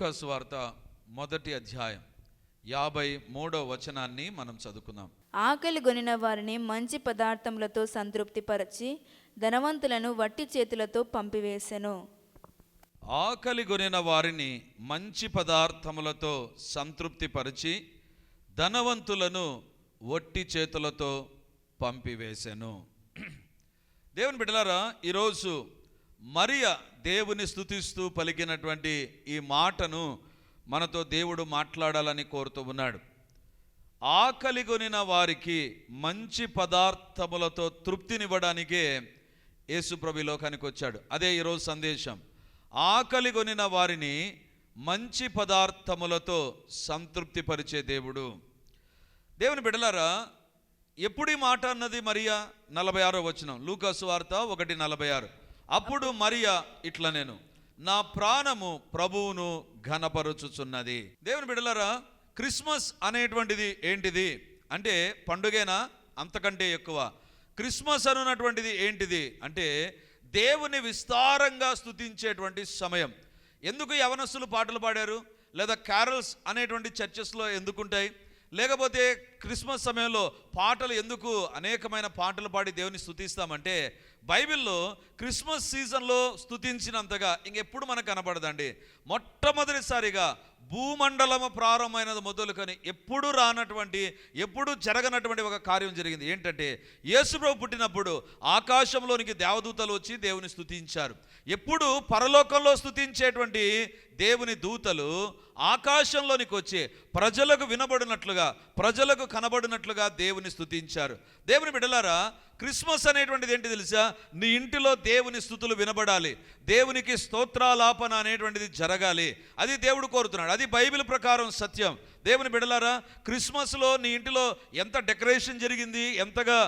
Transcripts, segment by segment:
లూకాసు వార్త మొదటి అధ్యాయం యాభై మూడో వచనాన్ని మనం చదువుకుందాం. ఆకలి గొనిన వారిని మంచి పదార్థములతో సంతృప్తిపరచి ధనవంతులను వట్టి చేతులతో పంపివేశెను ఆకలి కొనిన వారిని మంచి పదార్థములతో సంతృప్తిపరిచి ధనవంతులను ఒట్టి చేతులతో పంపివేశెను దేవుని బిడ్డలారా ఈరోజు మరియ దేవుని స్థుతిస్తూ పలికినటువంటి ఈ మాటను మనతో దేవుడు మాట్లాడాలని కోరుతూ ఉన్నాడు. ఆకలి కొనిన వారికి మంచి పదార్థములతో తృప్తినివ్వడానికే యేసుప్రభు లోకానికి వచ్చాడు. అదే ఈరోజు సందేశం. ఆకలి కొనిన వారిని మంచి పదార్థములతో సంతృప్తిపరిచే దేవుడు. దేవుని బిడలారా ఎప్పుడు ఈ మాట అన్నది మరియా నలభై ఆరో వచనం. లూకాసు వార్త ఒకటి నలభై ఆరు. అప్పుడు మరియా ఇట్లా నేను నా ప్రాణము ప్రభువును ఘనపరుచుచున్నది. దేవుని బిడలరా క్రిస్మస్ అనేటువంటిది ఏంటిది? అంటే పండుగేనా? అంతకంటే ఎక్కువ. క్రిస్మస్ అనున్నటువంటిది ఏంటిది? అంటే దేవుని విస్తారంగా స్తుతించేటువంటి సమయం. ఎందుకు యవనస్సులు పాటలు పాడారు? లేదా క్యారల్స్ అనేటువంటి చర్చెస్లో ఎందుకుంటాయి? లేకపోతే క్రిస్మస్ సమయంలో పాటలు ఎందుకు అనేకమైన పాటలు పాడి దేవుని స్థుతిస్తామంటే బైబిల్లో క్రిస్మస్ సీజన్లో స్థుతించినంతగా ఇంకెప్పుడు మనకు కనబడదండి. మొట్టమొదటిసారిగా భూమండలము ప్రారంభమైనది మొదలుకొని ఎప్పుడు రానటువంటి ఎప్పుడు జరగనటువంటి ఒక కార్యం జరిగింది. ఏంటంటే యేసుప్రభు పుట్టినప్పుడు ఆకాశంలోనికి దేవదూతలు వచ్చి దేవుని స్థుతించారు ఎప్పుడు పరలోకంలో స్థుతించేటువంటి దేవుని దూతలు ఆకాశంలోనికి వచ్చి ప్రజలకు వినబడినట్లుగా ప్రజలకు కనబడినట్లుగా దేవుని స్థుతించారు దేవుని బిడలారా క్రిస్మస్ అనేటువంటిది ఏంటి తెలుసా? నీ ఇంటిలో దేవుని స్థుతులు వినబడాలి. దేవునికి స్తోత్రాలాపన అనేటువంటిది జరగాలి. అది దేవుడు కోరుతున్నాడు. అది బైబిల్ ప్రకారం సత్యం. దేవుని బిడలారా క్రిస్మస్లో నీ ఇంటిలో ఎంత డెకరేషన్ జరిగింది ఎంతగా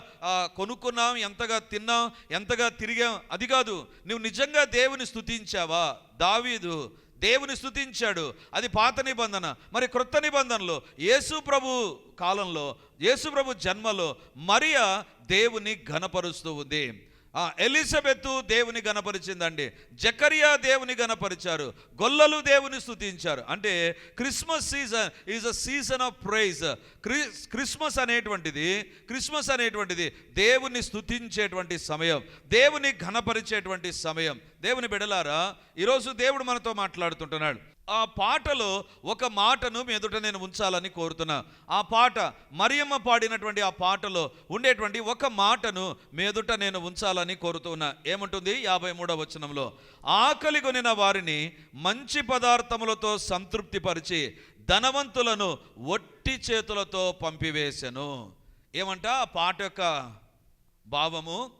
కొనుక్కున్నాం ఎంతగా తిన్నాం ఎంతగా తిరిగాం అది కాదు. నువ్వు నిజంగా దేవుని స్థుతించావా దావీదు దేవుని స్తుతించాడు. అది పాత నిబంధన. మరి క్రొత్త నిబంధనలో. యేసు ప్రభు కాలంలో యేసు ప్రభు జన్మలో మరియా దేవుని ఘనపరుస్తూ ఉంది. ఆ ఎలిజబెత్ దేవుని గనపరిచిందండి. జకరియా దేవుని గనపరిచారు. గొల్లలు దేవుని స్థుతించారు అంటే Christmas season is a season of praise. Christmas అనేటువంటిది క్రిస్మస్ అనేటువంటిది దేవుని స్థుతించేటువంటి సమయం. దేవుని ఘనపరిచేటువంటి సమయం. దేవుని బిడలారా ఈరోజు దేవుడు మనతో మాట్లాడుతుంటున్నాడు. ఆ పాటలో ఒక మాటను మీ ఎదుట నేను ఉంచాలని కోరుతున్నా. ఆ పాట మరియమ్మ పాడినటువంటి ఆ పాటలో ఉండేటువంటి ఒక మాటను మీ ఎదుట నేను ఉంచాలని కోరుతున్నా. ఏముంటుంది? యాభై మూడవ వచనంలో ఆకలి కొనిన వారిని మంచి పదార్థములతో సంతృప్తిపరిచి ధనవంతులను ఒట్టి చేతులతో పంపివేశను ఏమంట? ఆ పాట యొక్క భావము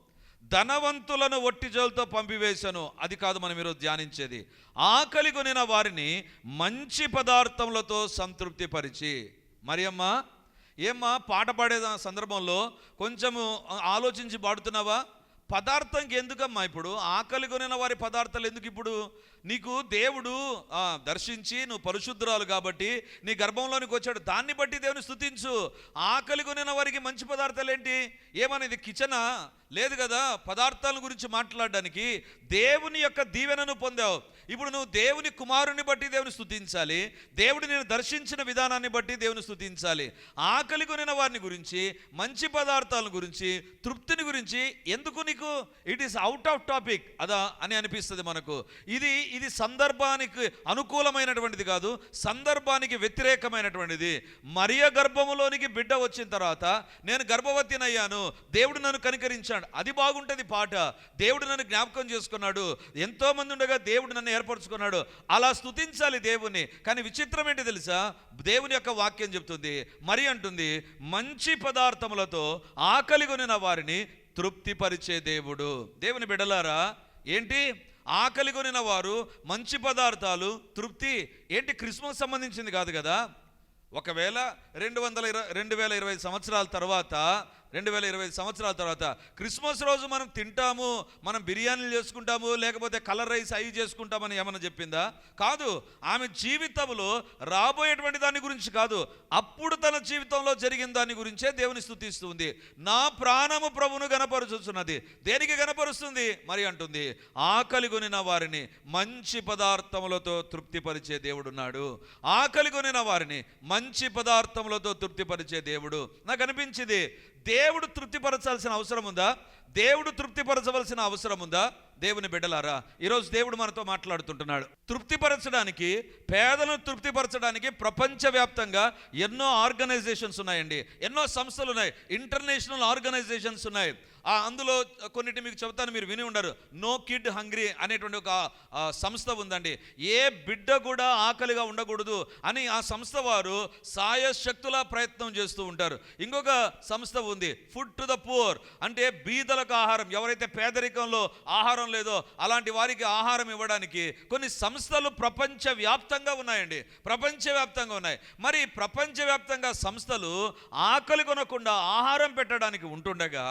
ధనవంతులను ఒట్టి జోలుతో పంపివేశాను. అది కాదు మనం ఈరోజు ధ్యానించేది. ఆకలి కొనిన వారిని మంచి పదార్థములతో సంతృప్తిపరిచి. మరి అమ్మా ఏమ్మా పాట పాడే సందర్భంలో కొంచెము ఆలోచించి పాడుతున్నావా? పదార్థంకి ఎందుకమ్మా ఇప్పుడు? ఆకలి కొనిన వారి పదార్థాలు ఎందుకు ఇప్పుడు? నీకు దేవుడు దర్శించి నువ్వు పరిశుద్ధురాలు కాబట్టి నీ గర్భంలోనికి వచ్చాడు. దాన్ని బట్టి దేవుని స్థుతించు. ఆకలి కొనిన వారికి మంచి పదార్థాలు ఏంటి? ఏమనేది కిచెనా? లేదు కదా? పదార్థాల గురించి మాట్లాడడానికి దేవుని యొక్క దీవెనను పొందావు. ఇప్పుడు నువ్వు దేవుని కుమారుని బట్టి దేవుని స్థుతించాలి దేవుడు నేను దర్శించిన విధానాన్ని బట్టి దేవుని స్థుతించాలి ఆకలి కొనిన వారిని గురించి మంచి పదార్థాలను గురించి తృప్తిని గురించి ఎందుకు నీకు it is out of topic అదా అని అనిపిస్తుంది మనకు. ఇది ఇది సందర్భానికి అనుకూలమైనటువంటిది కాదు సందర్భానికి వ్యతిరేకమైనటువంటిది. మరియ గర్భములోనికి బిడ్డ వచ్చిన తర్వాత నేను గర్భవతినయ్యాను దేవుడు నన్ను కనికరించాడు. అది బాగుంటుంది పాట. దేవుడు నన్ను జ్ఞాపకం చేసుకున్నాడు. ఎంతో మంది ఉండగా దేవుడు నన్ను ఏర్పరచుకున్నాడు. అలా స్తుతించాలి దేవుని కానీ విచిత్రం ఏంటి తెలుసా? దేవుని యొక్క వాక్యం చెప్తుంది. మరి అంటుంది మంచి పదార్థములతో ఆకలి కొనిన వారిని తృప్తిపరిచే దేవుడు. దేవుని బిడలారా ఏంటి? ఆకలి కొనిన వారు మంచి పదార్థాలు తృప్తి ఏంటి? క్రిస్మస్ సంబంధించింది కాదు కదా. ఒకవేళ రెండు వందల ఇరవై రెండు వేల ఇరవై సంవత్సరాల తర్వాత రెండు వేల ఇరవై ఐదు సంవత్సరాల తర్వాత క్రిస్మస్ రోజు మనం తింటాము మనం బిర్యానీలు చేసుకుంటాము లేకపోతే కలర్ రైస్ అవి చేసుకుంటామని ఏమన్నా చెప్పిందా? కాదు ఆమె జీవితంలో రాబోయేటువంటి దాని గురించి కాదు అప్పుడు తన జీవితంలో జరిగిన దాని గురించే దేవుని స్థుతిస్తుంది నా ప్రాణము ప్రభును గనపరుచుతున్నది దేనికి గనపరుస్తుంది మరి అంటుంది ఆకలి కొనిన వారిని మంచి పదార్థములతో తృప్తిపరిచే దేవుడున్నాడు ఆకలి కొనిన వారిని మంచి పదార్థములతో తృప్తిపరిచే దేవుడు. నాకు అనిపించింది దేవుడు తృప్తిపరచాల్సిన అవసరం ఉందా? దేవుడు తృప్తిపరచవలసిన అవసరం ఉందా? దేవుని బిడ్డలారా ఈరోజు దేవుడు మనతో మాట్లాడుతుంటున్నాడు. తృప్తిపరచడానికి పేదలను తృప్తిపరచడానికి ప్రపంచవ్యాప్తంగా ఎన్నో ఆర్గనైజేషన్స్ ఉన్నాయండి. ఎన్నో సంస్థలు ఉన్నాయి. ఇంటర్నేషనల్ ఆర్గనైజేషన్స్ ఉన్నాయి. అందులో కొన్నిటి మీకు చెబుతాను మీరు విని ఉండరు. నో కిడ్ హంగ్రీ అనేటువంటి ఒక సంస్థ ఉందండి. ఏ బిడ్డ కూడా ఆకలిగా ఉండకూడదు అని ఆ సంస్థ వారు సాయశక్తులా ప్రయత్నం చేస్తూ ఉంటారు. ఇంకొక సంస్థ ఉంది ఫుడ్ టు ద పూర్ అంటే బీదలకు ఆహారం. ఎవరైతే పేదరికంలో ఆహారం లేదో అలాంటి వారికి ఆహారం ఇవ్వడానికి కొన్ని సంస్థలు ప్రపంచ వ్యాప్తంగా ఉన్నాయండి. ప్రపంచవ్యాప్తంగా ఉన్నాయి. మరి ప్రపంచవ్యాప్తంగా సంస్థలు ఆకలి కొనకుండా ఆహారం పెట్టడానికి ఉంటుండగా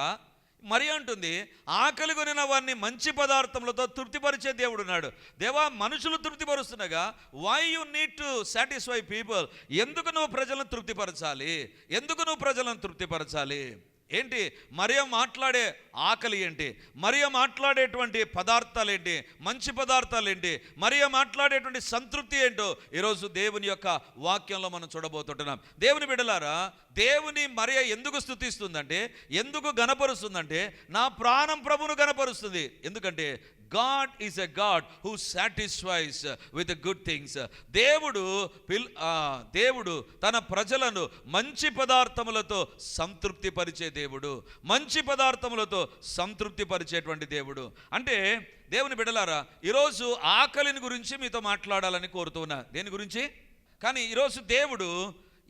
మరి అంటుంది ఆకలి కొనిన వారిని మంచి పదార్థములతో తృప్తిపరిచే దేవుడు ఉన్నాడు. దేవా మనుషులు తృప్తిపరుస్తుండగా why you need to satisfy people ఎందుకు నువ్వు ప్రజలను తృప్తిపరచాలి? ఎందుకు నువ్వు ప్రజలను తృప్తిపరచాలి? ఏంటి? మరియ మాట్లాడే ఆకలి ఏంటి? మరియ మాట్లాడేటువంటి పదార్థాలు ఏంటి? మంచి పదార్థాలు ఏంటి? మరియ మాట్లాడేటువంటి సంతృప్తి ఏంటో ఈరోజు దేవుని యొక్క వాక్యంలో మనం చూడబోతుంటున్నాం. దేవుని బిడలారా దేవుని మరియ ఎందుకు స్థుతిస్తుందంటే ఎందుకు గనపరుస్తుందంటే నా ప్రాణం ప్రభును గనపరుస్తుంది ఎందుకంటే God is a God who satisfies with good things దేవుడు పిల్ ఆ, దేవుడు తన ప్రజలను మంచి పదార్థములతో సంతృప్తి పరిచే దేవుడు. మంచి పదార్థములతో సంతృప్తిపరిచేటువంటి దేవుడు. అంటే దేవుని బిడలారా ఈరోజు ఆకలిని గురించి మీతో మాట్లాడాలని కోరుతున్నా దేని గురించి? కానీ ఈరోజు దేవుడు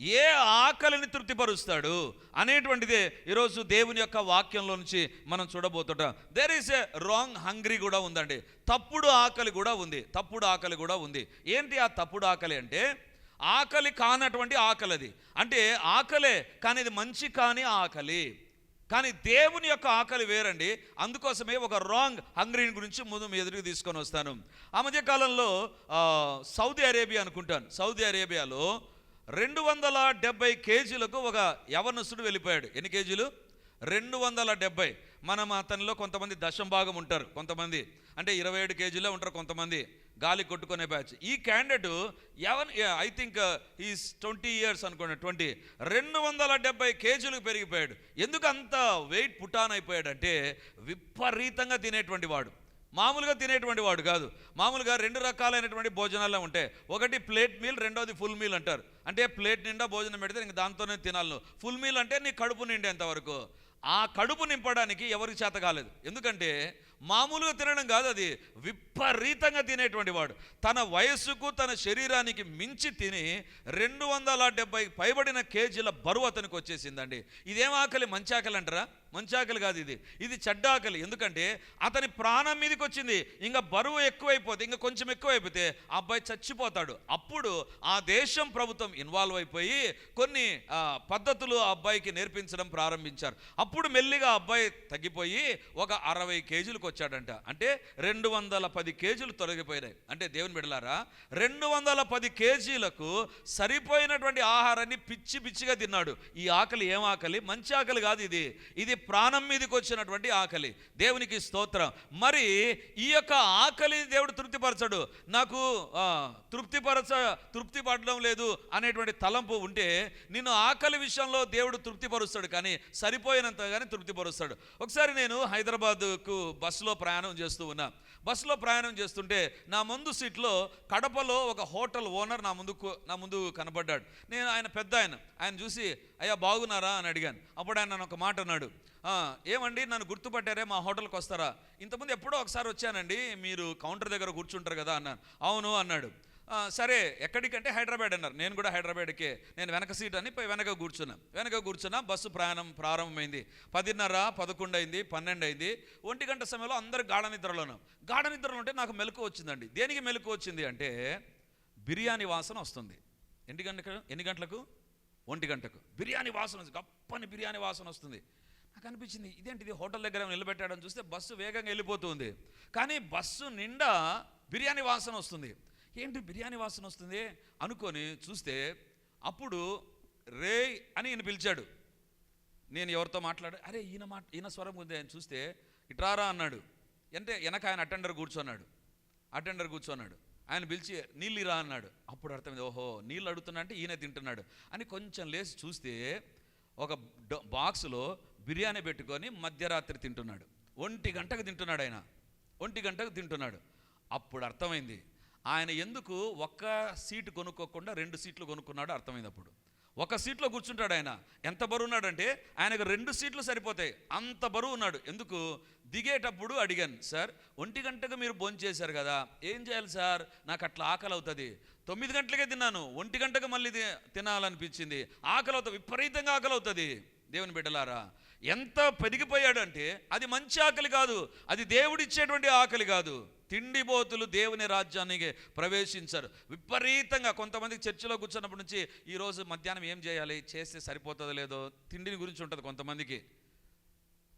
ఏ ఆకలిని తృప్తిపరుస్తాడు అనేటువంటిదే ఈరోజు దేవుని యొక్క వాక్యంలో నుంచి మనం చూడబోతుంటాం. There is a wrong hungry కూడా ఉందండి. తప్పుడు ఆకలి కూడా ఉంది. తప్పుడు ఆకలి కూడా ఉంది. ఏంటి ఆ తప్పుడు ఆకలి అంటే? ఆకలి కానటువంటి ఆకలి అది. అంటే ఆకలే కానీ ఇది మంచి కాని ఆకలి. కానీ దేవుని యొక్క ఆకలి వేరండి. అందుకోసమే ఒక రాంగ్ హంగ్రీని గురించి ముందు మీ ఎదురుకు తీసుకొని వస్తాను. ఆ మధ్య కాలంలో సౌదీ అరేబియా అనుకుంటాను. సౌదీ అరేబియాలో రెండు వందల డెబ్బై కేజీలకు ఒక యవనస్తుడు వెళ్ళిపోయాడు. ఎన్ని కేజీలు? రెండు వందల డెబ్బై మనం అతనిలో కొంతమంది దశం భాగం ఉంటారు కొంతమంది. అంటే ఇరవై ఏడు కేజీలో ఉంటారు కొంతమంది. గాలి కొట్టుకునే బ్యాచ్. ఈ candidate even I think is twenty years అనుకోండి ట్వంటీ. రెండు వందల డెబ్బై కేజీలకు పెరిగిపోయాడు. ఎందుకు అంత వెయిట్ పుటాన్ అయిపోయాడంటే విపరీతంగా తినేటువంటి వాడు. మామూలుగా తినేటువంటి వాడు కాదు. మామూలుగా రెండు రకాలైనటువంటి భోజనాలే ఉంటాయి ఒకటి ప్లేట్ మీల్ రెండోది ఫుల్ మీల్ అంటారు. అంటే ప్లేట్ నిండా భోజనం పెడితే ఇంక దాంతోనే తినాలను. ఫుల్ మీల్ అంటే నీ కడుపు నిండేంత వరకు. ఆ కడుపు నింపడానికి ఎవరికి చేత కాలేదు. ఎందుకంటే మామూలుగా తినడం కాదు అది. విపరీతంగా తినేటువంటి వాడు. తన వయస్సుకు తన శరీరానికి మించి తిని రెండు వందల డెబ్బై పైబడిన కేజీల బరువు అతనికి వచ్చేసిందండి. ఇదేం ఆకలి? మంచి ఆకలి అంటారా? మంచి ఆకలి కాదు ఇది. ఇది చెడ్డ ఆకలి. ఎందుకంటే అతని ప్రాణం మీదకి వచ్చింది ఇంకా బరువు ఎక్కువైపోతే ఇంకా కొంచెం ఎక్కువైపోతే ఆ అబ్బాయి చచ్చిపోతాడు. అప్పుడు ఆ దేశం ప్రభుత్వం ఇన్వాల్వ్ అయిపోయి కొన్ని పద్ధతులు ఆ అబ్బాయికి నేర్పించడం ప్రారంభించారు. అప్పుడు మెల్లిగా అబ్బాయి తగ్గిపోయి ఒక అరవై కేజీలకు వచ్చాడంట. అంటే రెండు వందల పది కేజీలు తొలగిపోయినాయి. అంటే దేవుని బిడలారా రెండు వందల పది కేజీలకు సరిపోయినటువంటి ఆహారాన్ని పిచ్చి పిచ్చిగా తిన్నాడు. ఈ ఆకలి ఏం ఆకలి? మంచి ఆకలి కాదు ఇది. ఇది ప్రాణం మీదకి వచ్చినటువంటి ఆకలి. దేవునికి స్తోత్రం. మరి ఈ యొక్క ఆకలి దేవుడు తృప్తిపరచడు. నాకు తృప్తిపరచ తృప్తి పడడం లేదు అనేటువంటి తలంపు ఉంటే నిన్ను ఆకలి విషయంలో దేవుడు తృప్తిపరుస్తాడు. కానీ సరిపోయినంత కానీ తృప్తిపరుస్తాడు. ఒకసారి నేను హైదరాబాద్కు బస్సులో ప్రయాణం చేస్తూ ఉన్నా. బస్సులో ప్రయాణం చేస్తుంటే నా ముందు సీట్లో కడపలో ఒక హోటల్ ఓనర్ నా ముందు నా ముందు కనబడ్డాడు. నేను ఆయన పెద్ద ఆయన. ఆయన చూసి అయ్యా బాగున్నారా? అని అడిగాను. అప్పుడు ఆయన నన్ను ఒక మాట అన్నాడు. ఏమండి? నన్ను గుర్తుపట్టారే? మా హోటల్కి వస్తారా? ఇంతకుముందు ఎప్పుడో ఒకసారి వచ్చానండి. మీరు కౌంటర్ దగ్గర కూర్చుంటారు కదా అన్నాను. అవును అన్నాడు. సరే ఎక్కడికంటే హైదరాబాద్ అన్నారు. నేను కూడా హైదరాబాద్కే. నేను వెనక సీట్ అని పోయి వెనక కూర్చున్నా. వెనక కూర్చున్నా బస్సు ప్రయాణం ప్రారంభమైంది. పదిన్నర పదకొండు అయింది పన్నెండు అయింది. ఒంటి గంట సమయంలో అందరు గాఢ నిద్రలో ఉన్నాం గాఢ నిద్రలో ఉంటే నాకు మెలకు వచ్చిందండి. దేనికి మెలకు వచ్చింది అంటే బిర్యానీ వాసన వస్తుంది. ఎన్ని గంటలకు? ఎన్ని గంటలకు? ఒంటి గంటకు. బిర్యానీ వాసన వస్తుంది. గప్పని బిర్యానీ వాసన వస్తుంది. నాకు అనిపించింది ఇదేంటిది? హోటల్ దగ్గర నిలబెట్టాడని చూస్తే బస్సు వేగంగా వెళ్ళిపోతుంది. కానీ బస్సు నిండా బిర్యానీ వాసన వస్తుంది. ఏంటి బిర్యానీ వాసన వస్తుంది అనుకొని చూస్తే అప్పుడు రే అని ఈయన పిలిచాడు. నేను ఎవరితో మాట్లాడు అరే ఈయన మాట ఈయన స్వరం ఉంది అని చూస్తే ఇట్రారా అన్నాడు. అంటే వెనక ఆయన అటెండర్ కూర్చున్నాడు. అటెండర్ కూర్చున్నాడు. ఆయన పిలిచి నీళ్ళు ఇరా అన్నాడు. అప్పుడు అర్థమైంది ఓహో నీళ్ళు అడుగుతున్నా అంటే ఈయన తింటున్నాడు అని కొంచెం లేచి చూస్తే ఒక బాక్స్లో బిర్యానీ పెట్టుకొని మధ్యరాత్రి తింటున్నాడు. ఒంటి గంటకు తింటున్నాడు ఆయన. ఒంటి గంటకు తింటున్నాడు. అప్పుడు అర్థమైంది ఆయన ఎందుకు ఒక్క సీటు కొనుక్కోకుండా రెండు సీట్లు కొనుక్కున్నాడు అర్థమైనప్పుడు ఒక సీట్లో కూర్చుంటాడు ఆయన. ఎంత బరువు ఉన్నాడంటే ఆయనకు రెండు సీట్లు సరిపోతాయి. అంత బరువు ఉన్నాడు. ఎందుకు? దిగేటప్పుడు అడిగాను సార్ ఒంటి గంటకు మీరు భోంచేశారు కదా. ఏం చేయాలి సార్? నాకు అట్లా ఆకలి అవుతుంది. తొమ్మిది గంటలకే తిన్నాను. ఒంటి గంటకు మళ్ళీ తి- తినాలనిపించింది. ఆకలి అవుతుంది విపరీతంగా ఆకలి అవుతుంది. దేవుని బిడ్డలారా ఎంత పెరిగిపోయాడంటే అది మంచి ఆకలి కాదు అది దేవుడిచ్చేటువంటి ఆకలి కాదు. తిండిబోతులు దేవుని రాజ్యానికి ప్రవేశించారు. విపరీతంగా కొంతమంది చర్చిలో కూర్చున్నప్పటి నుంచి ఈరోజు మధ్యాహ్నం ఏం చేయాలి? చేస్తే సరిపోతుందో లేదో? తిండిని గురించి ఉంటుంది కొంతమందికి.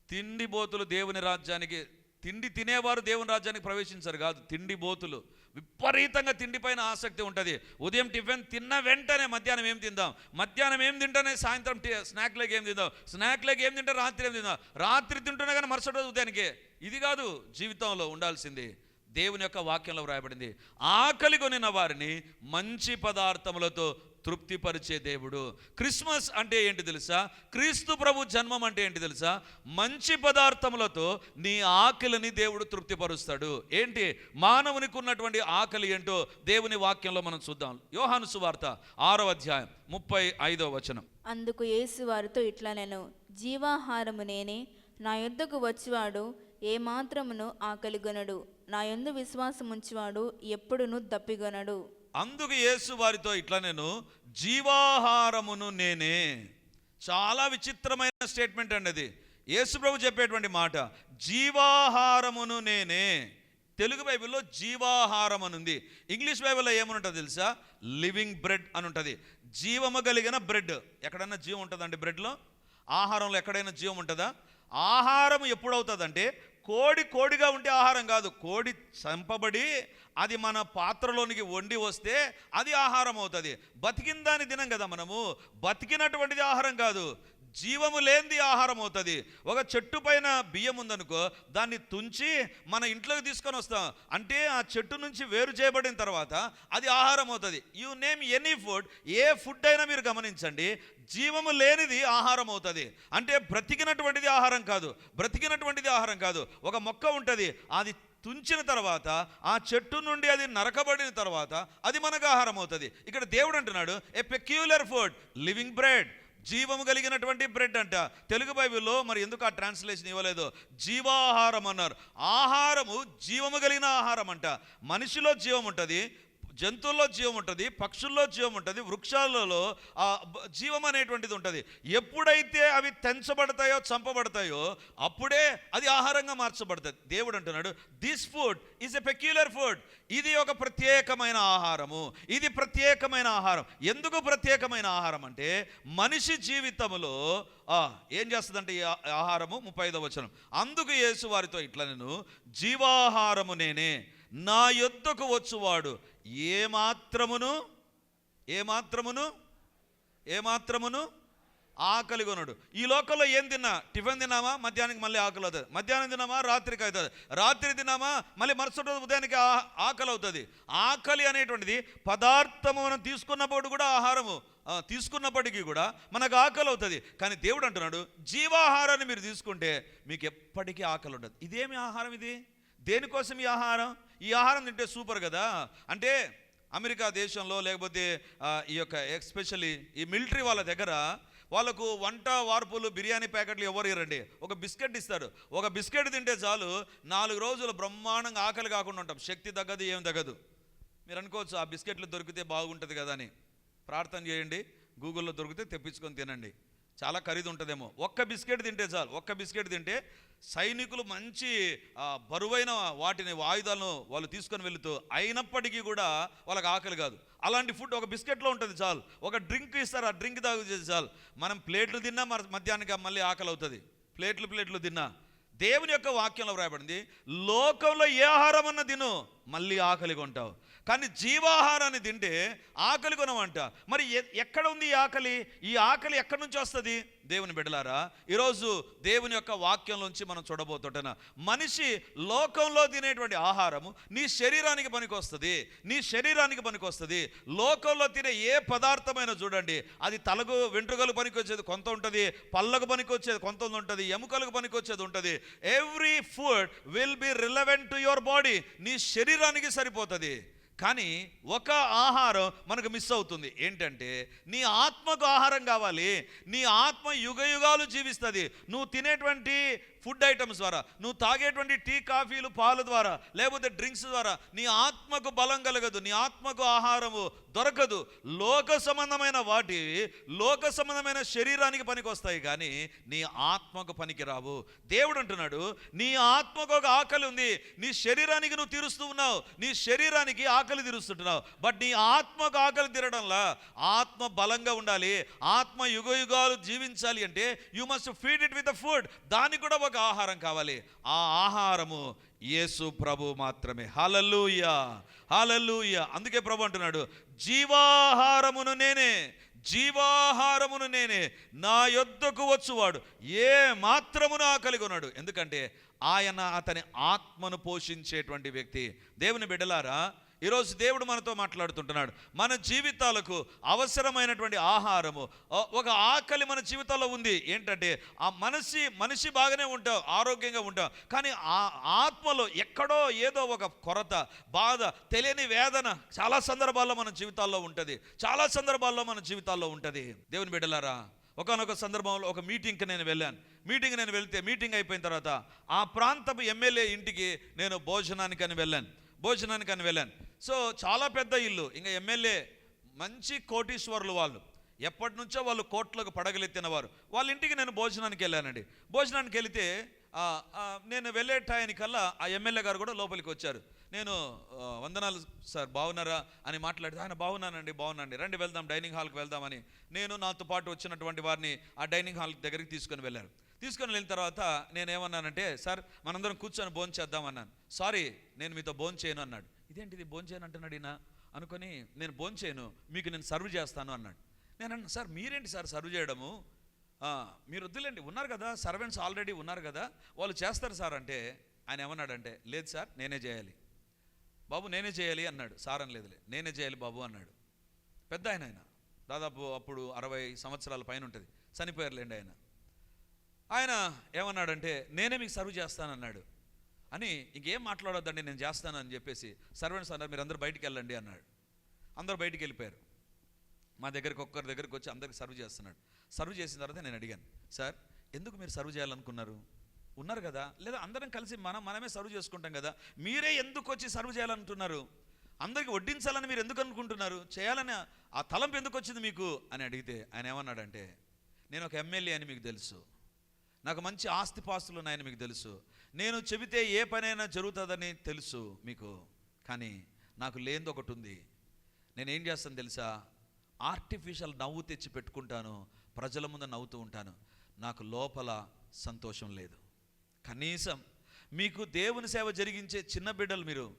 తిండిబోతులు దేవుని రాజ్యానికి తిండి తినేవారు దేవుని రాజ్యానికి ప్రవేశించారు కాదు తిండి బోతులు. విపరీతంగా తిండిపైన ఆసక్తి ఉంటుంది. ఉదయం టిఫిన్ తిన్న వెంటనే మధ్యాహ్నం ఏం తిందాం? మధ్యాహ్నం ఏం తింటేనే సాయంత్రం టి- స్నాక్లోకి ఏం తిందాం? స్నాక్లోకి ఏం తింటే రాత్రి ఏం తిందాం? రాత్రి తింటున్నా కానీ మరుసటి రోజు ఉదయానికి. ఇది కాదు జీవితంలో ఉండాల్సింది. దేవుని యొక్క వాక్యంలో వ్రాయబడింది. ఆకలి కొనిన వారిని మంచి పదార్థములతో తృప్తిపరిచే దేవుడు. క్రిస్మస్ అంటే ఏంటి తెలుసా? క్రీస్తు ప్రభు జన్మం అంటే ఏంటి తెలుసా? మంచి పదార్థములతో నీ ఆకలిని దేవుడు తృప్తిపరుస్తాడు. ఏంటి? మానవునికి ఉన్నటువంటి ఆకలి ఏంటో దేవుని వాక్యంలో మనం చూద్దాం. యోహాను సువార్త ఆరో అధ్యాయం ముప్పై ఐదో వచనం. అందుకు యేసు వారితో ఇట్లా నేను జీవాహారము నేనే నా యొద్దకు వచ్చివాడు ఏమాత్రమును ఆకలిగొనడు. నా యందు విశ్వాసముంచివాడు ఎప్పుడును దప్పిగొనడు. అందుకు యేసు వారితో ఇట్లా నేను జీవాహారమును నేనే. చాలా విచిత్రమైన స్టేట్మెంట్ అండి అది. యేసుప్రభు చెప్పేటువంటి మాట జీవాహారమును నేనే. తెలుగు బైబిల్లో జీవాహారం అని ఉంది ఇంగ్లీష్ బైబిల్లో ఏమని తెలుసా? లివింగ్ బ్రెడ్ అని ఉంటుంది జీవము కలిగిన బ్రెడ్. ఎక్కడైనా జీవం ఉంటుందండి బ్రెడ్లో? ఆహారంలో ఎక్కడైనా జీవం ఉంటుందా? ఆహారం ఎప్పుడవుతుందంటే కోడి కోడిగా ఉంటే ఆహారం కాదు. కోడి చంపబడి అది మన పాత్రలోనికి వండి వస్తే అది ఆహారం అవుతుంది. బతికిన దాన్ని తినం కదా మనము. బతికినటువంటిది ఆహారం కాదు. జీవము లేనిది ఆహారం అవుతుంది. ఒక చెట్టు పైన బియ్యం ఉందనుకో దాన్ని తుంచి మన ఇంట్లోకి తీసుకొని వస్తాం. అంటే ఆ చెట్టు నుంచి వేరు చేయబడిన తర్వాత అది ఆహారం అవుతుంది. You name any food a food అయినా మీరు గమనించండి జీవము లేనిది ఆహారం అవుతుంది. అంటే బ్రతికినటువంటిది ఆహారం కాదు బ్రతికినటువంటిది ఆహారం కాదు. ఒక మొక్క ఉంటుంది అది తుంచిన తర్వాత ఆ చెట్టు నుండి అది నరకబడిన తర్వాత అది మనకు ఆహారం అవుతుంది. ఇక్కడ దేవుడు అంటున్నాడు a peculiar food living bread జీవము కలిగినటువంటి బ్రెడ్ అంట. తెలుగు బైబిల్లో మరి ఎందుకు ఆ ట్రాన్స్లేషన్ ఇవ్వలేదు? జీవాహారం అన్నారు. ఆహారము జీవము కలిగిన ఆహారం అంట మనిషిలో జీవం ఉంటుంది జంతువుల్లో జీవం ఉంటుంది పక్షుల్లో జీవం ఉంటుంది వృక్షాలలో ఆ జీవం అనేటువంటిది ఉంటుంది. ఎప్పుడైతే అవి తెంచబడతాయో చంపబడతాయో అప్పుడే అది ఆహారంగా మార్చబడుతుంది. దేవుడు అంటున్నాడు this food is a peculiar food ఇది ఒక ప్రత్యేకమైన ఆహారము. ఇది ప్రత్యేకమైన ఆహారం. ఎందుకు ప్రత్యేకమైన ఆహారం అంటే మనిషి జీవితంలో ఆ, ఏం చేస్తుందంటే ఈ ఆహారము ముప్పై ఐదవ వచనం. అందుకు యేసు వారితో ఇట్లా నేను జీవాహారము నేనే. నా యొద్దకు వచ్చువాడు. ఏ మాత్రమును ఏ మాత్రమును ఆకలి కొనడు. ఈ లోకంలో ఏం తిన్నా? టిఫిన్ తిన్నామా? మధ్యాహ్నానికి మళ్ళీ ఆకలి అవుతుంది. మధ్యాహ్నం తిన్నామా? రాత్రికి అవుతుంది. రాత్రి తిన్నామా? మళ్ళీ మరుసటి రోజు ఉదయానికి ఆకలి అవుతుంది. ఆకలి అనేటువంటిది పదార్థము మనం తీసుకున్నప్పుడు కూడా ఆహారము. తీసుకున్నప్పటికీ కూడా మనకు ఆకలి అవుతుంది. కానీ దేవుడు అంటున్నాడు జీవాహారాన్ని మీరు తీసుకుంటే మీకు ఎప్పటికీ ఆకలి ఉండదు. ఇదేమి ఆహారం ఇది? దేనికోసం ఈ ఆహారం? ఈ ఆహారం తింటే సూపర్ కదా? అంటే అమెరికా దేశంలో లేకపోతే ఈ యొక్క ఎస్పెషల్లీ ఈ మిలిటరీ వాళ్ళ దగ్గర వాళ్ళకు వంట వార్పులు బిర్యానీ ప్యాకెట్లు ఎవరు ఇరండి ఒక బిస్కెట్ ఇస్తారు. ఒక బిస్కెట్ తింటే చాలు నాలుగు రోజులు బ్రహ్మాండంగా ఆకలి కాకుండా ఉంటాం. శక్తి తగ్గదు ఏం తగ్గదు. మీరు అనుకోవచ్చు ఆ బిస్కెట్లు దొరికితే బాగుంటుంది కదా అని. ప్రార్థన చేయండి గూగుల్లో దొరికితే తెప్పించుకొని తినండి. చాలా ఖరీదు ఉంటుందేమో ఒక్క బిస్కెట్ తింటే చాలు. ఒక్క బిస్కెట్ తింటే సైనికులు మంచి బరువైన వాటిని ఆయుధాలను వాళ్ళు తీసుకొని వెళుతూ అయినప్పటికీ కూడా వాళ్ళకి ఆకలి కాదు. అలాంటి ఫుడ్ ఒక బిస్కెట్లో ఉంటుంది చాలు. ఒక డ్రింక్ ఇస్తారు ఆ డ్రింక్ తాగు చేసి చాలు. మనం ప్లేట్లు తిన్నా మరి మధ్యాహ్నానికి మళ్ళీ ఆకలి అవుతుంది ప్లేట్లు ప్లేట్లు తిన్నా. దేవుని యొక్క వాక్యంలో వ్రాయబడింది లోకంలో ఏ ఆహారం అన్న తిను మళ్ళీ ఆకలి కొంటావు. కానీ జీవాహారాన్ని తింటే ఆకలి కొనవంట. మరి ఎక్కడ ఉంది ఈ ఆకలి? ఈ ఆకలి ఎక్కడి నుంచి వస్తుంది? దేవుని బిడ్డలారా ఈరోజు దేవుని యొక్క వాక్యంలోంచి మనం చూడబోతుంటున్నా మనిషి లోకంలో తినేటువంటి ఆహారము నీ శరీరానికి పనికొస్తుంది. నీ శరీరానికి పనికొస్తుంది. లోకంలో తినే ఏ పదార్థమైనా చూడండి అది తలకు వెంట్రుకలు పనికొచ్చేది కొంత ఉంటుంది పళ్ళకు పనికొచ్చేది కొంత ఉంటుంది ఎముకలకు పనికొచ్చేది ఉంటుంది. Every food will be relevant to your body. నీ శరీరం శరీరానికి సరిపోతుంది. కానీ ఒక ఆహారం మనకు మిస్ అవుతుంది. ఏంటంటే నీ ఆత్మకు ఆహారం కావాలి. నీ ఆత్మ యుగ యుగాలు జీవిస్తుంది. నువ్వు తినేటువంటి ఫుడ్ ఐటమ్స్ ద్వారా నువ్వు తాగేటువంటి టీ కాఫీలు పాలు ద్వారా లేకపోతే డ్రింక్స్ ద్వారా నీ ఆత్మకు బలం కలగదు నీ ఆత్మకు ఆహారము దొరకదు. లోక సంబంధమైన వాటి లోక సంబంధమైన శరీరానికి పనికి వస్తాయి కానీ నీ ఆత్మకు పనికి రావు దేవుడు అంటున్నాడు నీ ఆత్మకు ఒక ఆకలి ఉంది నీ శరీరానికి నువ్వు తీరుస్తూ ఉన్నావు నీ శరీరానికి ఆకలి తీరుస్తుంటున్నావు. బట్ నీ ఆత్మకు ఆకలి తీరడంలా ఆత్మ బలంగా ఉండాలి ఆత్మ యుగ యుగాలు జీవించాలి అంటే you must feed it with the food దానికి కూడా ఒక ఆహారం కావాలి. ఆ ఆహారము యేసు ప్రభు మాత్రమే. హలలుయ హలలుయ అందుకే ప్రభు అంటున్నాడు జీవాహారమును నేనే జీవాహారమును నేనే నా యొద్దకు వచ్చువాడు. ఏ మాత్రమును కలిగి ఉన్నాడు. ఎందుకంటే ఆయన అతని ఆత్మను పోషించేటువంటి వ్యక్తి. దేవుని బిడ్డలారా ఈరోజు దేవుడు మనతో మాట్లాడుతుంటున్నాడు. మన జీవితాలకు అవసరమైనటువంటి ఆహారము ఒక ఆకలి మన జీవితాల్లో ఉంది. ఏంటంటే ఆ మనిషి మనిషి బాగానే ఉంటాం ఆరోగ్యంగా ఉంటాం కానీ ఆ ఆత్మలో ఎక్కడో ఏదో ఒక కొరత బాధ తెలియని వేదన చాలా సందర్భాల్లో మన జీవితాల్లో ఉంటుంది. చాలా సందర్భాల్లో మన జీవితాల్లో ఉంటుంది. దేవుని బిడ్డలారా ఒకనొక సందర్భంలో ఒక మీటింగ్కి నేను వెళ్ళాను. మీటింగ్ నేను వెళ్తే మీటింగ్ అయిపోయిన తర్వాత ఆ ప్రాంతపు ఎమ్మెల్యే ఇంటికి నేను భోజనానికి అని వెళ్ళాను. భోజనానికి అని వెళ్ళాను. సో చాలా పెద్ద ఇల్లు. ఇంకా ఎమ్మెల్యే మంచి కోటీశ్వరులు వాళ్ళు. ఎప్పటి నుంచో వాళ్ళు కోట్లకు పడగలెత్తినవారు. వాళ్ళ ఇంటికి నేను భోజనానికి వెళ్ళానండి. భోజనానికి వెళితే నేను వెళ్ళే టయానికల్లా ఆ ఎమ్మెల్యే గారు కూడా లోపలికి వచ్చారు. నేను వందనాలు సార్ బాగున్నారా అని మాట్లాడితే ఆయన బాగున్నానండి బాగున్నానండి. రండి వెళ్దాం డైనింగ్ హాల్కి వెళ్దామని. నేను నాతో పాటు వచ్చినటువంటి వారిని ఆ డైనింగ్ హాల్ దగ్గరికి తీసుకొని వెళ్ళారు తీసుకొని వెళ్ళిన తర్వాత నేను ఏమన్నానంటే సార్ మనందరం కూర్చొని భోజనం చేద్దామన్నాను సారీ నేను మీతో భోజనం చేయను అన్నాడు. ఇదేంటిది భోంచేయను అంటున్నాడు ఈయన? అనుకొని నేను భోంచేయను మీకు నేను సర్వ్ చేస్తాను అన్నాడు. నేను అన్నా సార్ మీరేంటి సార్ సర్వ్ చేయడము? మీరు వద్దులేండి ఉన్నారు కదా సర్వెంట్స్ ఆల్రెడీ ఉన్నారు కదా వాళ్ళు చేస్తారు సార్ అంటే ఆయన ఏమన్నాడంటే లేదు సార్ నేనే చేయాలి. బాబు నేనే చేయాలి అన్నాడు. సార్ అని లేదులే నేనే చేయాలి బాబు అన్నాడు. పెద్ద ఆయన ఆయన. దాదాపు అప్పుడు అరవై సంవత్సరాల పైన ఉంటుంది. చనిపోయారులేండి ఆయన. ఆయన ఏమన్నాడంటే నేనే మీకు సర్వ్ చేస్తానన్నాడు. అని ఇంకేం మాట్లాడొద్దండి నేను చేస్తాను అని చెప్పేసి సర్వెంట్స్ అన్నారు మీరు అందరు బయటికి వెళ్ళండి అన్నాడు. అందరు బయటికి వెళ్ళిపోయారు. మా దగ్గరికి ఒక్కరి దగ్గరికి వచ్చి అందరికి సర్వ్ చేస్తున్నాడు. సర్వ్ చేసిన తర్వాత నేను అడిగాను సార్ ఎందుకు మీరు సర్వ్ చేయాలనుకున్నారు? ఉన్నారు కదా? లేదా అందరం కలిసి మనం మనమే సర్వ్ చేసుకుంటాం కదా? మీరే ఎందుకు వచ్చి సర్వ్ చేయాలనుకుంటున్నారు అందరికి వడ్డించాలని మీరు ఎందుకు అనుకుంటున్నారు? చేయాలని ఆ తలంపు ఎందుకు వచ్చింది మీకు? అని అడిగితే ఆయన ఏమన్నాడంటే నేను ఒక ఎమ్మెల్యే అని మీకు తెలుసు. నాకు మంచి ఆస్తిపాస్తులు ఉన్నాయని మీకు తెలుసు. నేను చెబితే ఏ పనైనా జరుగుతుందని తెలుసు మీకు. కానీ నాకు లేనిది ఒకటి ఉంది. నేనేం చేస్తాను తెలుసా? ఆర్టిఫిషియల్ నవ్వు తెచ్చి పెట్టుకుంటాను. ప్రజల ముందు నవ్వుతూ ఉంటాను. నాకు లోపల సంతోషం లేదు. కనీసం మీకు దేవుని సేవ జరిగించే చిన్న బిడ్డలు మీరు.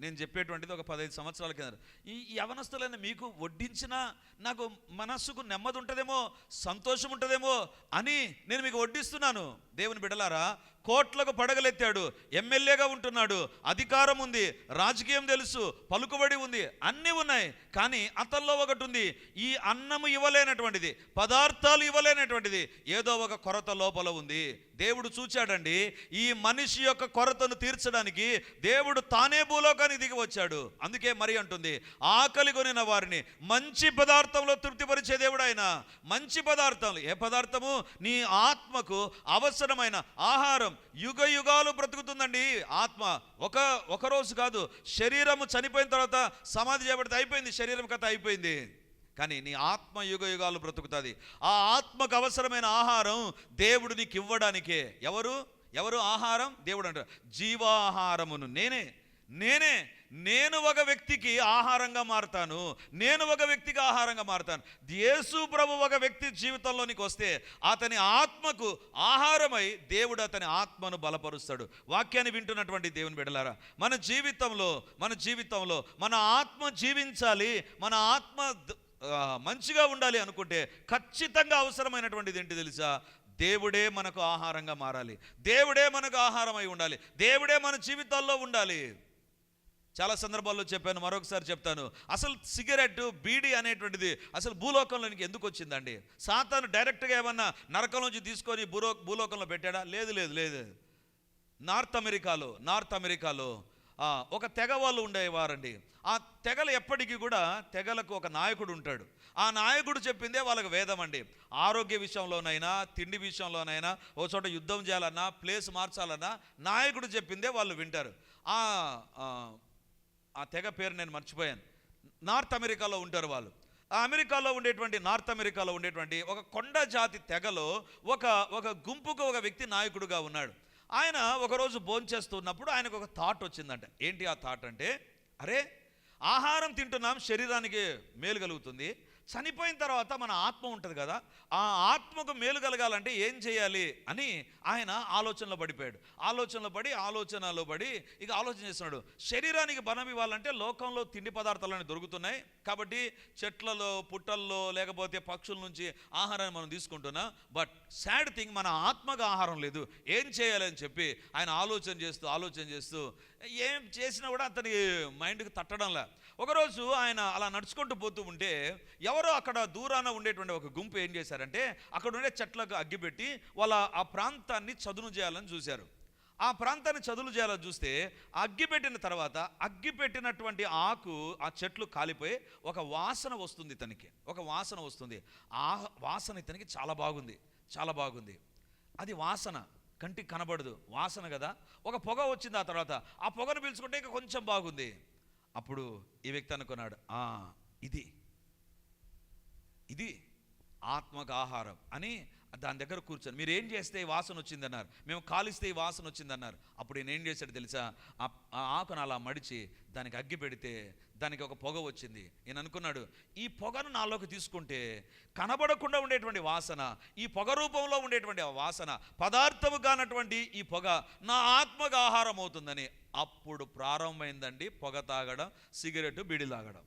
నేను చెప్పేటువంటిది ఒక పదహైదు సంవత్సరాల కింద. ఈ ఈ యవనస్తులైన మీకు వడ్డించినా నాకు మనస్సుకు నెమ్మది ఉంటుందేమో సంతోషం ఉంటుందేమో అని నేను మీకు వడ్డిస్తున్నాను. దేవుని బిడ్డలారా కోట్లకు పడగలెత్తాడు. ఎమ్మెల్యేగా ఉంటున్నాడు. అధికారం ఉంది. రాజకీయం తెలుసు. పలుకుబడి ఉంది. అన్నీ ఉన్నాయి. కానీ అతల్లో ఒకటి ఉంది. ఈ అన్నము ఇవ్వలేనటువంటిది. పదార్థాలు ఇవ్వలేనటువంటిది. ఏదో ఒక కొరత లోపల ఉంది. దేవుడు చూచాడండి. ఈ మనిషి యొక్క కొరతను తీర్చడానికి దేవుడు తానే భూలోకానికి దిగి వచ్చాడు. అందుకే మరి అంటుంది ఆకలి కొనిన వారిని మంచి పదార్థంలో తృప్తిపరిచే దేవుడు ఆయన. మంచి పదార్థాలు. ఏ పదార్థము? నీ ఆత్మకు అవసరమైన ఆహారం. యుగ యుగాలు బ్రతుకుతుందండి. ఆత్మ ఒక ఒక రోజు కాదు శరీరము చనిపోయిన తర్వాత సమాధి చేయబడితే అయిపోయింది శరీరం కథ అయిపోయింది. కానీ నీ ఆత్మ యుగ యుగాలు బ్రతుకుతుంది. ఆ ఆత్మకు అవసరమైన ఆహారం దేవుడు నీకు ఇవ్వడానికే. ఎవరు? ఎవరు ఆహారం? దేవుడు అంటారు. జీవాహారమును. నేనే. నేనే నేను ఒక వ్యక్తికి ఆహారంగా మారుతాను నేను ఒక వ్యక్తికి ఆహారంగా మారుతాను. యేసు ప్రభు ఒక వ్యక్తి జీవితంలోనికి వస్తే అతని ఆత్మకు ఆహారమై దేవుడు అతని ఆత్మను బలపరుస్తాడు. వాక్యాన్ని వింటున్నటువంటి దేవుని బిడలారా మన జీవితంలో మన జీవితంలో మన ఆత్మ జీవించాలి మన ఆత్మ మంచిగా ఉండాలి అనుకుంటే ఖచ్చితంగా అవసరమైనటువంటిది ఏంటి తెలుసా? దేవుడే మనకు ఆహారంగా మారాలి. దేవుడే మనకు ఆహారమై ఉండాలి. దేవుడే మన జీవితాల్లో ఉండాలి. చాలా సందర్భాల్లో చెప్పాను మరొకసారి చెప్తాను. అసలు సిగరెట్ బీడీ అనేటువంటిది అసలు భూలోకంలోనికి ఎందుకు వచ్చిందండి? సాతాను డైరెక్ట్గా ఏమన్నా నరకంలోంచి తీసుకొని భూలో భూలోకంలో పెట్టాడా? లేదు లేదు లేదు. నార్త్ అమెరికాలో నార్త్ అమెరికాలో ఒక తెగ వాళ్ళు ఉండేవారండి. ఆ తెగలు ఎప్పటికీ కూడా తెగలకు ఒక నాయకుడు ఉంటాడు. ఆ నాయకుడు చెప్పిందే వాళ్ళకి వేదం అండి. ఆరోగ్య విషయంలోనైనా తిండి విషయంలోనైనా ఒక చోట యుద్ధం చేయాలన్నా ప్లేస్ మార్చాలన్నా నాయకుడు చెప్పిందే వాళ్ళు వింటారు. ఆ ఆ, తెగ పేరు నేను మర్చిపోయాను. నార్త్ అమెరికాలో ఉంటారు వాళ్ళు. ఆ అమెరికాలో ఉండేటువంటి నార్త్ అమెరికాలో ఉండేటువంటి ఒక కొండ జాతి తెగలో ఒక ఒక గుంపుకు ఒక వ్యక్తి నాయకుడుగా ఉన్నాడు. ఆయన ఒకరోజు భోంచేస్తున్నప్పుడు ఆయనకు ఒక థాట్ వచ్చిందంట. ఏంటి ఆ థాట్ అంటే అరే ఆహారం తింటున్నాం శరీరానికి మేలు కలుగుతుంది. చనిపోయిన తర్వాత మన ఆత్మ ఉంటుంది కదా ఆ ఆత్మకు మేలు కలగాలంటే ఏం చేయాలి అని ఆయన ఆలోచనలో పడిపోయాడు. ఆలోచనలో పడి ఆలోచనలో పడి ఇక ఆలోచన చేస్తున్నాడు. శరీరానికి బలం ఇవ్వాలంటే లోకంలో తిండి పదార్థాలన్నీ దొరుకుతున్నాయి. కాబట్టి చెట్లలో పుట్టల్లో లేకపోతే పక్షుల నుంచి ఆహారాన్ని మనం తీసుకుంటున్నాం. బట్ సాడ్ థింగ్ మన ఆత్మకు ఆహారం లేదు. ఏం చేయాలని చెప్పి ఆయన ఆలోచన చేస్తూ ఆలోచన చేస్తూ ఏం చేసినా కూడా అతని మైండ్కి తట్టడంలా ఒకరోజు ఆయన అలా నడుచుకుంటూ పోతూ ఉంటే ఎవరో అక్కడ దూరాన ఉండేటువంటి ఒక గుంపు ఏం చేశారంటే అక్కడ ఉండే చెట్లకు అగ్గిపెట్టి వాళ్ళ ఆ ప్రాంతాన్ని చదును చేయాలని చూశారు. ఆ ప్రాంతాన్ని చదును చేయాలని చూస్తే అగ్గి పెట్టిన తర్వాత అగ్గి పెట్టినటువంటి ఆకు ఆ చెట్లు కాలిపోయి ఒక వాసన వస్తుంది ఇతనికి ఒక వాసన వస్తుంది. ఆ వాసన ఇతనికి చాలా బాగుంది. చాలా బాగుంది. అది వాసన కంటికి కనబడదు వాసన కదా. ఒక పొగ వచ్చింది ఆ తర్వాత ఆ పొగను పీల్చుకుంటే ఇంకా కొంచెం బాగుంది. అప్పుడు ఈ వ్యక్తి అనుకున్నాడు "ఆ, ఇది ఇది ఆత్మకు ఆహారం అని దాని దగ్గర కూర్చొని మీరు ఏం చేస్తే ఈ వాసన వచ్చిందన్నారు? మేము కాలిస్తే ఈ వాసన వచ్చిందన్నారు. అప్పుడు నేను ఏం చేశాడు తెలుసా? ఆ ఆకును అలా మడిచి దానికి అగ్గి పెడితే దానికి ఒక పొగ వచ్చింది. నేను అనుకున్నాడు ఈ పొగను నాలోకి తీసుకుంటే కనబడకుండా ఉండేటువంటి వాసన ఈ పొగ రూపంలో ఉండేటువంటి ఆ వాసన పదార్థము కానటువంటి ఈ పొగ నా ఆత్మకు ఆహారం అవుతుందని. అప్పుడు ప్రారంభమైందండి పొగ తాగడం సిగరెట్ బిడి తాగడం.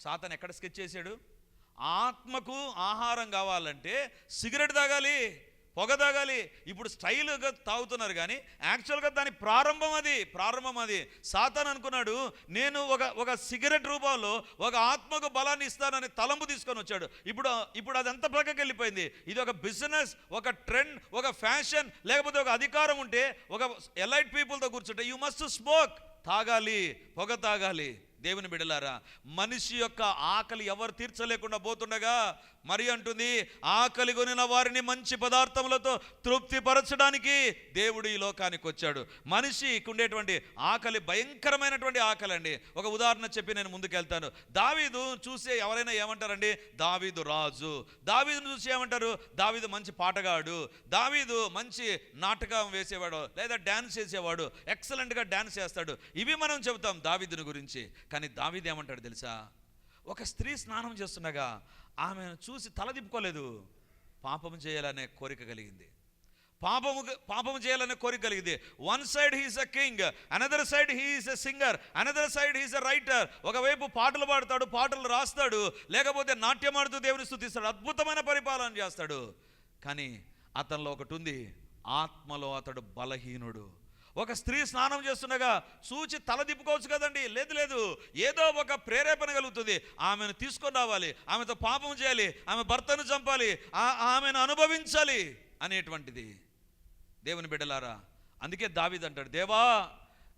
సాతన్ ఎక్కడ స్కెచ్ చేశాడు? ఆత్మకు ఆహారం కావాలంటే సిగరెట్ తాగాలి పొగ తాగాలి. ఇప్పుడు స్టైల్గా తాగుతున్నారు కానీ యాక్చువల్గా దాని ప్రారంభం అది ప్రారంభం అది. సాతాన్ అనుకున్నాడు నేను ఒక ఒక సిగరెట్ రూపంలో ఒక ఆత్మకు బలాన్ని ఇస్తానని తలంపు తీసుకొని వచ్చాడు. ఇప్పుడు ఇప్పుడు అదంతా పక్కకి వెళ్ళిపోయింది. ఇది ఒక బిజినెస్ ఒక ట్రెండ్ ఒక ఫ్యాషన్ లేకపోతే ఒక అధికారం ఉంటే ఒక ఎలైట్ పీపుల్తో కూర్చుంటే యూ మస్ట్ స్మోక్ తాగాలి పొగ తాగాలి. దేవుని బిడలారా మనిషి యొక్క ఆకలి ఎవరు తీర్చలేకుండా పోతుండగా మరి అంటుంది ఆకలి కొనిన వారిని మంచి పదార్థములతో తృప్తిపరచడానికి దేవుడు ఈ లోకానికి వచ్చాడు. మనిషికి ఉండేటువంటి ఆకలి భయంకరమైనటువంటి ఆకలి అండి ఒక ఉదాహరణ చెప్పి నేను ముందుకెళ్తాను. దావీదు చూసే ఎవరైనా ఏమంటారండి? దావీదు రాజు. దావీదును చూసి ఏమంటారు? దావీదు మంచి పాటగాడు. దావీదు మంచి నాటకం వేసేవాడు లేదా డ్యాన్స్ చేసేవాడు. ఎక్సలెంట్గా డ్యాన్స్ చేస్తాడు. ఇవి మనం చెబుతాం దావీదుని గురించి. కానీ దావీదు ఏమంటాడు తెలుసా? ఒక స్త్రీ స్నానం చేస్తుండగా ఆమెను చూసి తలదిప్పుకోలేదు పాపం చేయాలనే కోరిక కలిగింది. పాపము పాపము చేయాలనే కోరిక కలిగింది. One side he's a king another side he is a singer another side he's a writer ఒకవైపు పాటలు పాడతాడు పాటలు రాస్తాడు లేకపోతే నాట్యం ఆడుతూ దేవుని స్థుతిస్తాడు అద్భుతమైన పరిపాలన చేస్తాడు. కానీ అతనిలో ఒకటి ఉంది ఆత్మలో అతడు బలహీనుడు. ఒక స్త్రీ స్నానం చేస్తుండగా చూచి తల దిప్పుకోవచ్చు కదండి. లేదు లేదు. ఏదో ఒక ప్రేరేపణ కలుగుతుంది. ఆమెను తీసుకొని రావాలి. ఆమెతో పాపం చేయాలి. ఆమె భర్తను చంపాలి. ఆ- ఆమెను అనుభవించాలి అనేటువంటిది. దేవుని బిడ్డలారా అందుకే దావీద్ అంటాడు దేవా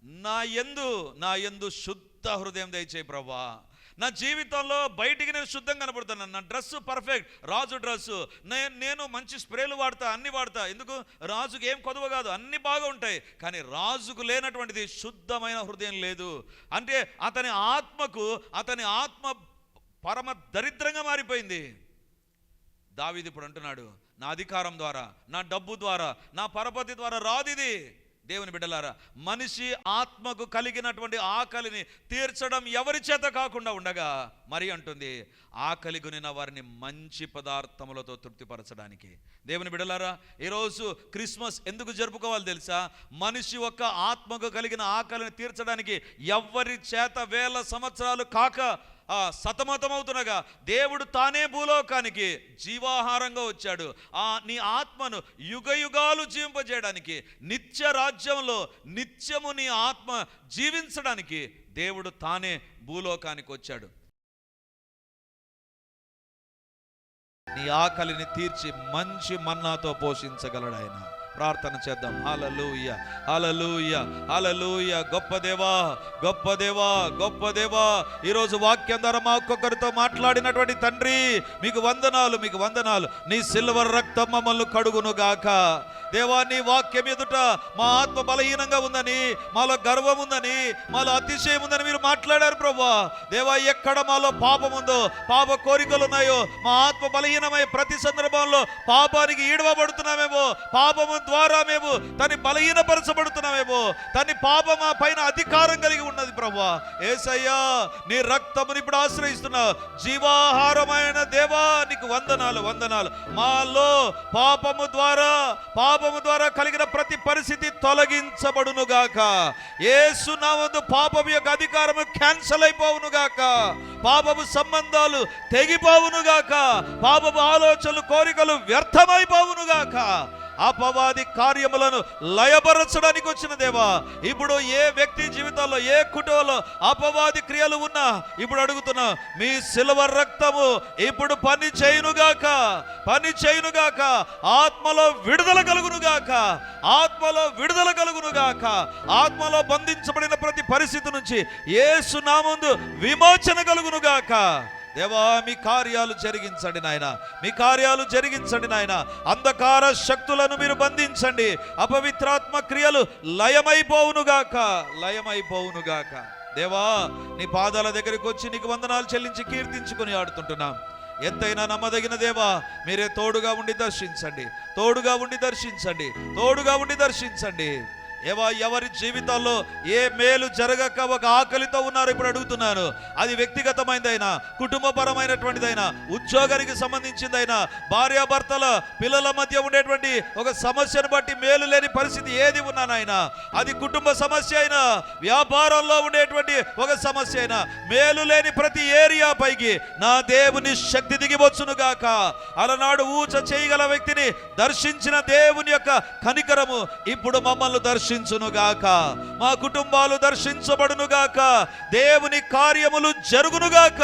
నా యందు నా యందు శుద్ధ హృదయం దయచేయి ప్రభా. నా జీవితంలో బయటికి నేను శుద్ధంగా కనబడుతున్నాను నా డ్రెస్సు పర్ఫెక్ట్ రాజు డ్రెస్సు. నేను నేను మంచి స్ప్రేలు వాడతా అన్ని వాడతా. ఎందుకు? రాజుకి ఏం కొదవ కాదు. అన్ని బాగా ఉంటాయి. కానీ రాజుకు లేనటువంటిది శుద్ధమైన హృదయం లేదు. అంటే అతని ఆత్మకు అతని ఆత్మ పరమ దరిద్రంగా మారిపోయింది. దావిది ఇప్పుడు అంటున్నాడు నా అధికారం ద్వారా నా డబ్బు ద్వారా నా పరపతి ద్వారా రాదు ఇది. దేవుని బిడ్డలారా మనిషి ఆత్మకు కలిగినటువంటి ఆకలిని తీర్చడం ఎవరి చేత కాకుండా ఉండగా మరి అంటుంది ఆకలి కొనిన వారిని మంచి పదార్థములతో తృప్తిపరచడానికి. దేవుని బిడ్డలారా ఈరోజు క్రిస్మస్ ఎందుకు జరుపుకోవాలి తెలుసా? మనిషి యొక్క ఆత్మకు కలిగిన ఆకలిని తీర్చడానికి ఎవ్వరి చేత వేల సంవత్సరాలు కాక ఆ సతమతమవుతుండగా దేవుడు తానే భూలోకానికి జీవాహారంగా వచ్చాడు. ఆ నీ ఆత్మను యుగ యుగాలు జీవింపజేయడానికి నిత్య రాజ్యంలో నిత్యము నీ ఆత్మ జీవించడానికి దేవుడు తానే భూలోకానికి వచ్చాడు. నీ ఆకలిని తీర్చి మంచి మన్నాతో పోషించగలడు ఆయన ప్రార్థన చేద్దాం. హలలుయ హలలుయ హలలుయ గొప్ప దేవా గొప్ప దేవా గొప్ప దేవా. ఈరోజు వాక్యం ద్వారా మా ఒక్కొక్కరితో మాట్లాడినటువంటి తండ్రి మీకు వందనాలు మీకు వందనాలు. నీ సిల్వర్ రక్తం మమ్మల్ని కడుగును గాక దేవా నీ వాక్యం ఎదుట మా ఆత్మ బలహీనంగా ఉందని మాలో గర్వం ఉందని మాలో అతిశయం ఉందని మీరు మాట్లాడారు ప్రభా దేవా ఎక్కడ మాలో పాపం ఉందో పాప కోరికలు ఉన్నాయో మా ఆత్మ బలహీనమై ప్రతి సందర్భంలో పాపానికి ఈడవబడుతున్నామేమో పాపము ద్వారా మేము తని బలహీనపరచబడుతున్నామేమో తని పాపం మా పైన అధికారం కలిగి ఉన్నది ప్రభా ఏసయ్యా నీ రక్తముని ఇప్పుడు ఆశ్రయిస్తున్నా జీవాహారమైన దేవా నీకు వందనాలు వందనాలు. మాలో పాపము ద్వారా పాప పాపము ద్వారా కలిగిన ప్రతి పరిస్థితి తొలగించబడును గాక యేసు నామందు పాపము యొక్క అధికారము క్యాన్సల్ అయిపోవును గాక పాపము సంబంధాలు తెగిపోవును గాక పాపపు ఆలోచనలు కోరికలు వ్యర్థమైపోవును గాక అపవాది కార్యములను లయపరచడానికి వచ్చిన దేవా. ఇప్పుడు ఏ వ్యక్తి జీవితంలో ఏ కుటుంబంలో అపవాది క్రియలు ఉన్నా ఇప్పుడు అడుగుతున్నా మీ సిల్వర్ రక్తము ఇప్పుడు పని చేయునుగాక పని చేయునుగాక ఆత్మలో విడుదల కలుగునుగాక ఆత్మలో విడుదల కలుగునుగాక ఆత్మలో బంధించబడిన ప్రతి పరిస్థితి నుంచి ఏసు నామందు విమోచన కలుగునుగాక. దేవా మీ కార్యాలు జరిగించండి నాయన. మీ కార్యాలు జరిగించండి నాయన. అంధకార శక్తులను మీరు బంధించండి. అపవిత్రాత్మ క్రియలు లయమైపోవునుగాక లయమైపోవునుగాక. దేవా నీ పాదాల దగ్గరికి వచ్చి నీకు వందనాలు చెల్లించి కీర్తించుకుని ఆడుతుంటున్నాం. ఎంతైనా నమ్మదగిన దేవా మీరే తోడుగా ఉండి దర్శించండి. తోడుగా ఉండి దర్శించండి. తోడుగా ఉండి దర్శించండి. ఏవో ఎవరి జీవితాల్లో ఏ మేలు జరగక ఒక ఆకలితో ఉన్నారు ఇప్పుడు అడుగుతున్నాను. అది వ్యక్తిగతమైనదైనా కుటుంబపరమైనటువంటిదైనా ఉద్యోగానికి సంబంధించిందైనా భార్యాభర్తల పిల్లల మధ్య ఉండేటువంటి ఒక సమస్యను బట్టి మేలు లేని పరిస్థితి ఏది ఉన్నా నాయనా అది కుటుంబ సమస్య అయినా వ్యాపారంలో ఉండేటువంటి ఒక సమస్య అయినా మేలు లేని ప్రతి ఏరియా పైకి నా దేవుని శక్తి దిగివచ్చును గాక. అలనాడు ఊచ చేయగల వ్యక్తిని దర్శించిన దేవుని యొక్క కనికరము ఇప్పుడు మమ్మల్ని దర్శించును గాక మా కుటుంబాలు దర్శించబడును గాక దేవుని కార్యములు జరుగును గాక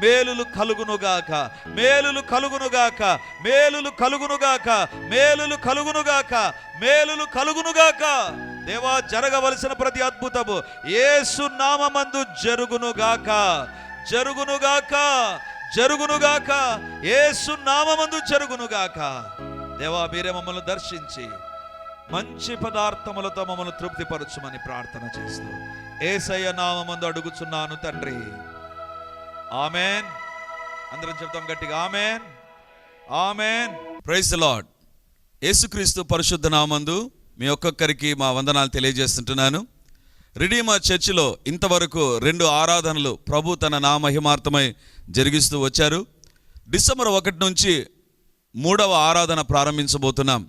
మేలులు కలుగునుగాక. మేలులు కలుగునుగాక. మేలులు కలుగునుగాక. మేలులు కలుగునుగాక. మేలులు కలుగునుగాక. దేవా జరగవలసిన ప్రతి అద్భుతము ఏసు నామందు జరుగునుగాక. జరుగునుగాక. జరుగునుగాక. ఏసు నామందు జరుగునుగాక. దేవా మీరే మమ్మల్ని దర్శించి మంచి పదార్థములతో మమ్మల్ని తృప్తిపరచుమని ప్రార్థన చేస్తూ. ఏసయ్య నామందు అడుగుచున్నాను తండ్రి. ఆమెన్. అందరం చెప్తాం గట్టిగా ఆమెన్. ఆమెన్. ప్రైజ్ లాడ్ యేసుక్రీస్తు పరిశుద్ధ నామందు మీ ఒక్కొక్కరికి మా వందనాలు తెలియజేస్తుంటున్నాను. రిడీమా చర్చిలో ఇంతవరకు రెండు ఆరాధనలు ప్రభు తన నామహిమార్థమై జరిగిస్తూ వచ్చారు. డిసెంబర్ ఒకటి నుంచి మూడవ ఆరాధన ప్రారంభించబోతున్నాం.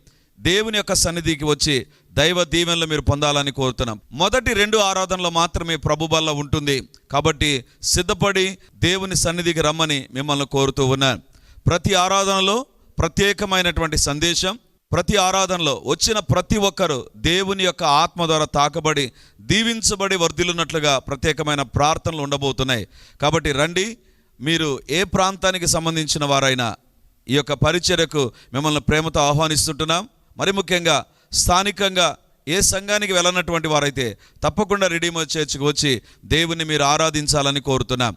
దేవుని యొక్క సన్నిధికి వచ్చి దైవ దీవెనలు మీరు పొందాలని కోరుతున్నాం. మొదటి రెండు ఆరాధనలో మాత్రమే ప్రభు బల్ల ఉంటుంది. కాబట్టి సిద్ధపడి దేవుని సన్నిధికి రమ్మని మిమ్మల్ని కోరుతూ ఉన్నాను ప్రతి ఆరాధనలో ప్రత్యేకమైనటువంటి సందేశం ప్రతి ఆరాధనలో వచ్చిన ప్రతి ఒక్కరు దేవుని యొక్క ఆత్మ ద్వారా తాకబడి దీవించబడి వర్ధిల్లున్నట్లుగా ప్రత్యేకమైన ప్రార్థనలు ఉండబోతున్నాయి. కాబట్టి రండి మీరు ఏ ప్రాంతానికి సంబంధించిన వారైనా ఈ యొక్క పరిచర్యకు మిమ్మల్ని ప్రేమతో ఆహ్వానిస్తుంటున్నాం. మరి ముఖ్యంగా స్థానికంగా ఏ సంఘానికి వెళ్ళనటువంటి వారైతే తప్పకుండా రిడీమర్ చర్చ్కి వచ్చి దేవుని మీరు ఆరాధించాలని కోరుతున్నాం.